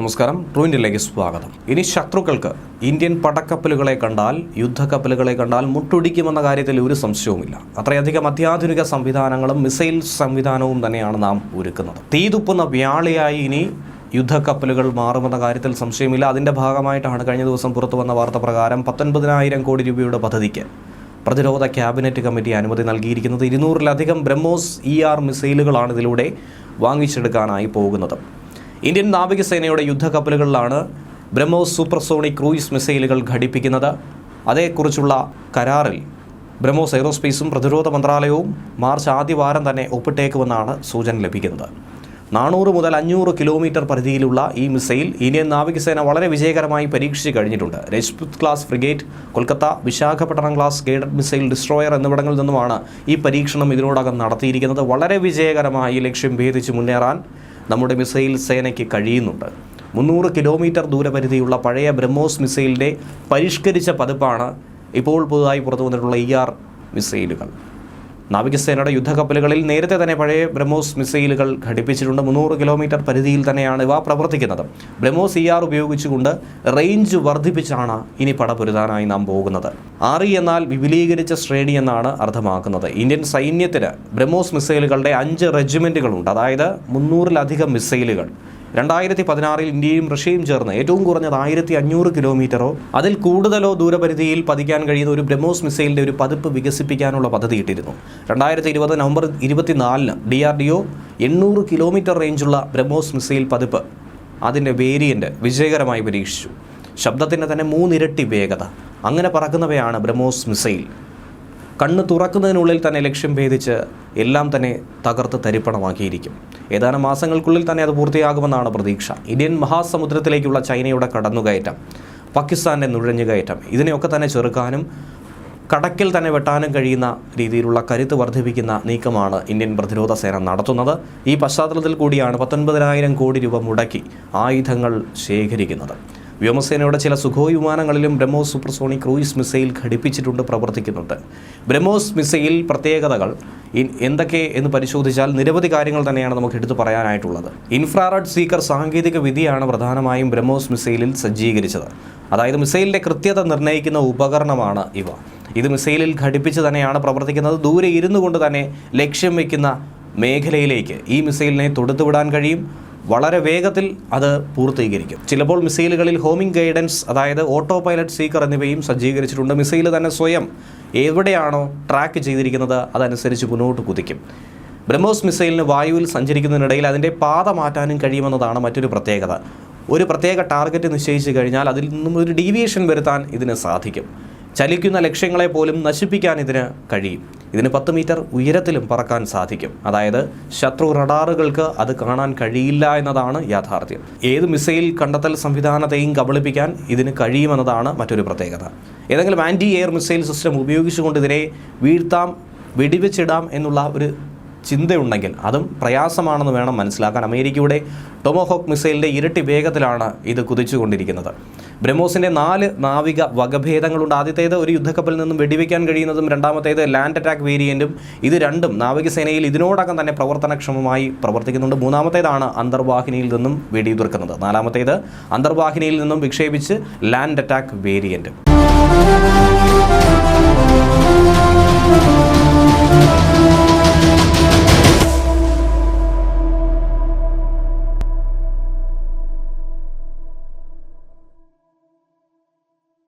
നമസ്കാരം ട്രൂവിന്റിലേക്ക് സ്വാഗതം. ഇനി ശത്രുക്കൾക്ക് ഇന്ത്യൻ പടക്കപ്പലുകളെ കണ്ടാൽ യുദ്ധക്കപ്പലുകളെ കണ്ടാൽ മുട്ടൊടിക്കുമെന്ന കാര്യത്തിൽ ഒരു സംശയവുമില്ല. അത്രയധികം അത്യാധുനിക സംവിധാനങ്ങളും മിസൈൽ സംവിധാനവും തന്നെയാണ് നാം ഒരുക്കുന്നത്. തീതുപ്പുന്ന വ്യാളിയായി ഇനി യുദ്ധക്കപ്പലുകൾ മാറുമെന്ന കാര്യത്തിൽ സംശയമില്ല. അതിന്റെ ഭാഗമായിട്ടാണ് കഴിഞ്ഞ ദിവസം പുറത്തു വന്ന വാർത്ത പ്രകാരം പത്തൊൻപതിനായിരം കോടി രൂപയുടെ പദ്ധതിക്ക് പ്രതിരോധ ക്യാബിനറ്റ് കമ്മിറ്റി അനുമതി നൽകിയിരിക്കുന്നത്. ഇരുന്നൂറിലധികം ബ്രഹ്മോസ് ഇ ആർ മിസൈലുകളാണ് ഇതിലൂടെ വാങ്ങിച്ചെടുക്കാനായി പോകുന്നത്. ഇന്ത്യൻ നാവികസേനയുടെ യുദ്ധക്കപ്പലുകളിലാണ് ബ്രഹ്മോസ് സൂപ്പർസോണിക് ക്രൂയിസ് മിസൈലുകൾ ഘടിപ്പിക്കുന്നത്. അതേക്കുറിച്ചുള്ള കരാറിൽ ബ്രഹ്മോസ് എയ്റോസ്പേസും പ്രതിരോധ മന്ത്രാലയവും മാർച്ച് ആദ്യവാരം തന്നെ ഒപ്പിട്ടേക്കുമെന്നാണ് സൂചന ലഭിക്കുന്നത്. നാനൂറ് മുതൽ അഞ്ഞൂറ് കിലോമീറ്റർ പരിധിയിലുള്ള ഈ മിസൈൽ ഇന്ത്യൻ നാവികസേന വളരെ വിജയകരമായി പരീക്ഷിച്ച് കഴിഞ്ഞിട്ടുണ്ട്. Rajput class frigate Kolkata Visakhapatnam class guided missile destroyer എന്നിവിടങ്ങളിൽ നിന്നുമാണ് ഈ പരീക്ഷണം ഇതിനോടകം നടത്തിയിരിക്കുന്നത്. വളരെ വിജയകരമായി ലക്ഷ്യം ഭേദിച്ച് മുന്നേറാൻ നമ്മുടെ മിസൈൽ സേനയ്ക്ക് കഴിയുന്നുണ്ട്. മുന്നൂറ് കിലോമീറ്റർ ദൂരപരിധിയുള്ള പഴയ ബ്രഹ്മോസ് മിസൈലിന്റെ പരിഷ്കരിച്ച പതിപ്പാണ് ഇപ്പോൾ പുതുതായി പുറത്തു വന്നിട്ടുള്ള ഇ ആർ മിസൈലുകൾ. നാവികസേനയുടെ യുദ്ധക്കപ്പലുകളിൽ നേരത്തെ തന്നെ പഴയ ബ്രഹ്മോസ് മിസൈലുകൾ ഘടിപ്പിച്ചിട്ടുണ്ട്. മുന്നൂറ് കിലോമീറ്റർ പരിധിയിൽ തന്നെയാണ് ഇവ പ്രവർത്തിക്കുന്നത്. ബ്രഹ്മോസ് ഇ ആർ ഉപയോഗിച്ചുകൊണ്ട് റേഞ്ച് വർദ്ധിപ്പിച്ചാണ് ഇനി പടപൊരുതാനായി നാം പോകുന്നത്. ആറി എന്നാൽ വിപുലീകരിച്ച ശ്രേണി എന്നാണ് അർത്ഥമാക്കുന്നത്. ഇന്ത്യൻ സൈന്യത്തിന് ബ്രഹ്മോസ് മിസൈലുകളുടെ അഞ്ച് റെജിമെന്റുകളുണ്ട് അതായത് മുന്നൂറിലധികം മിസൈലുകൾ. രണ്ടായിരത്തി പതിനാറിൽ ഇന്ത്യയും റഷ്യയും ചേർന്ന് ഏറ്റവും കുറഞ്ഞത് ആയിരത്തി അഞ്ഞൂറ് കിലോമീറ്ററോ അതിൽ കൂടുതലോ ദൂരപരിധിയിൽ പതിക്കാൻ കഴിയുന്ന ഒരു ബ്രഹ്മോസ് മിസൈലിന്റെ ഒരു പതിപ്പ് വികസിപ്പിക്കാനുള്ള പദ്ധതി ഇട്ടിരുന്നു. രണ്ടായിരത്തി ഇരുപത് നവംബർ ഇരുപത്തിനാലിന് ഡി ആർ ഡി ഒ എണ്ണൂറ് കിലോമീറ്റർ റേഞ്ചുള്ള ബ്രഹ്മോസ് മിസൈൽ പതിപ്പ് അതിന്റെ വേരിയന്റ് വിജയകരമായി പരീക്ഷിച്ചു. ശബ്ദത്തിന്റെ തന്നെ മൂന്നിരട്ടി വേഗത. അങ്ങനെ പറക്കുന്നവയാണ് ബ്രഹ്മോസ് മിസൈൽ. കണ്ണ് തുറക്കുന്നതിനുള്ളിൽ തന്നെ ലക്ഷ്യം ഭേദിച്ച് എല്ലാം തന്നെ തകർത്ത് തരിപ്പണമാക്കിയിരിക്കും. ഏതാനും മാസങ്ങൾക്കുള്ളിൽ തന്നെ അത് പൂർത്തിയാകുമെന്നാണ് പ്രതീക്ഷ. ഇന്ത്യൻ മഹാസമുദ്രത്തിലേക്കുള്ള ചൈനയുടെ കടന്നുകയറ്റം പാകിസ്ഥാന്റെ നുഴഞ്ഞുകയറ്റം ഇതിനെയൊക്കെ തന്നെ ചെറുക്കാനും കടക്കിൽ തന്നെ വെട്ടാനും കഴിയുന്ന രീതിയിലുള്ള കരുത്ത് വർദ്ധിപ്പിക്കുന്ന നീക്കമാണ് ഇന്ത്യൻ പ്രതിരോധ സേന നടത്തുന്നത്. ഈ പശ്ചാത്തലത്തിൽ കൂടിയാണ് പത്തൊൻപതിനായിരം കോടി രൂപ മുടക്കി ആയുധങ്ങൾ ശേഖരിക്കുന്നത്. വ്യോമസേനയുടെ ചില സുഖോയ് വിമാനങ്ങളിലും ബ്രഹ്മോസ് സൂപ്പർസോണിക് ക്രൂയിസ് മിസൈൽ ഘടിപ്പിച്ചിട്ടുണ്ട് പ്രവർത്തിക്കുന്നുണ്ട്. ബ്രഹ്മോസ് മിസൈൽ പ്രത്യേകതകൾ എന്തൊക്കെ എന്ന് പരിശോധിച്ചാൽ നിരവധി കാര്യങ്ങൾ തന്നെയാണ് നമുക്ക് എടുത്തു പറയാനായിട്ടുള്ളത്. ഇൻഫ്രാറെഡ് സീക്കർ സാങ്കേതിക വിധിയാണ് പ്രധാനമായും ബ്രഹ്മോസ് മിസൈലിൽ സജ്ജീകരിച്ചത്. അതായത് മിസൈലിന്റെ കൃത്യത നിർണയിക്കുന്ന ഉപകരണമാണ് ഇവ. ഇത് മിസൈലിൽ ഘടിപ്പിച്ച് തന്നെയാണ് പ്രവർത്തിക്കുന്നത്. ദൂരെ ഇരുന്നു കൊണ്ട് തന്നെ ലക്ഷ്യം വയ്ക്കുന്ന മേഖലയിലേക്ക് ഈ മിസൈലിനെ തൊടുത്തുവിടാൻ കഴിയും. വളരെ വേഗത്തിൽ അത് പൂർത്തീകരിക്കും. ചിലപ്പോൾ മിസൈലുകളിൽ ഹോമിംഗ് ഗൈഡൻസ് അതായത് ഓട്ടോ പൈലറ്റ് സീക്കർ എന്നിവയും സജ്ജീകരിച്ചിട്ടുണ്ട്. മിസൈൽ തന്നെ സ്വയം എവിടെയാണോ ട്രാക്ക് ചെയ്തിരിക്കുന്നത് അതനുസരിച്ച് മുന്നോട്ട് കുതിക്കും. ബ്രഹ്മോസ് മിസൈലിന് വായുവിൽ സഞ്ചരിക്കുന്നതിനിടയിൽ അതിന്റെ പാത മാറ്റാനും കഴിയുമെന്നതാണ് മറ്റൊരു പ്രത്യേകത. ഒരു പ്രത്യേക ടാർഗറ്റ് നിശ്ചയിച്ചു കഴിഞ്ഞാൽ അതിൽ നിന്നും ഒരു ഡീവിയേഷൻ വരുത്താൻ ഇതിന് സാധിക്കും. ചലിക്കുന്ന ലക്ഷ്യങ്ങളെ പോലും നശിപ്പിക്കാൻ ഇതിന് കഴിയും. ഇതിന് പത്ത് മീറ്റർ ഉയരത്തിലും പറക്കാൻ സാധിക്കും. അതായത് ശത്രു റഡാറുകൾക്ക് അത് കാണാൻ കഴിയില്ല എന്നതാണ് യാഥാർത്ഥ്യം. ഏത് മിസൈൽ കണ്ടെത്തൽ സംവിധാനത്തെയും കബളിപ്പിക്കാൻ ഇതിന് കഴിയുമെന്നതാണ് മറ്റൊരു പ്രത്യേകത. ഏതെങ്കിലും ആന്റി എയർ മിസൈൽ സിസ്റ്റം ഉപയോഗിച്ചുകൊണ്ട് ഇതിനെ വീഴ്ത്താം വെടിവെച്ചിടാം എന്നുള്ള ഒരു ചിന്തയുണ്ടെങ്കിൽ അതും പ്രയാസമാണെന്ന് വേണം മനസ്സിലാക്കാൻ. അമേരിക്കയുടെ ടൊമോഹോക്ക് മിസൈലിന്റെ ഇരട്ടി വേഗത്തിലാണ് ഇത് കുതിച്ചുകൊണ്ടിരിക്കുന്നത്. ബ്രഹ്മോസിന്റെ നാല് നാവിക വകഭേദങ്ങളുണ്ട്. ആദ്യത്തേത് ഒരു യുദ്ധക്കപ്പലിൽ നിന്നും വെടിവെക്കാൻ കഴിയുന്നതും രണ്ടാമത്തേത് ലാൻഡ് അറ്റാക്ക് വേരിയന്റും ഇത് രണ്ടും നാവികസേനയിൽ ഇതിനോടകം തന്നെ പ്രവർത്തനക്ഷമമായി പ്രവർത്തിക്കുന്നുണ്ട്. മൂന്നാമത്തേതാണ് അന്തർവാഹിനിയിൽ നിന്നും വെടിയുതിർക്കുന്നത്. നാലാമത്തേത് അന്തർവാഹിനിയിൽ നിന്നും വിക്ഷേപിച്ച് ലാൻഡ് അറ്റാക്ക് വേരിയന്റ്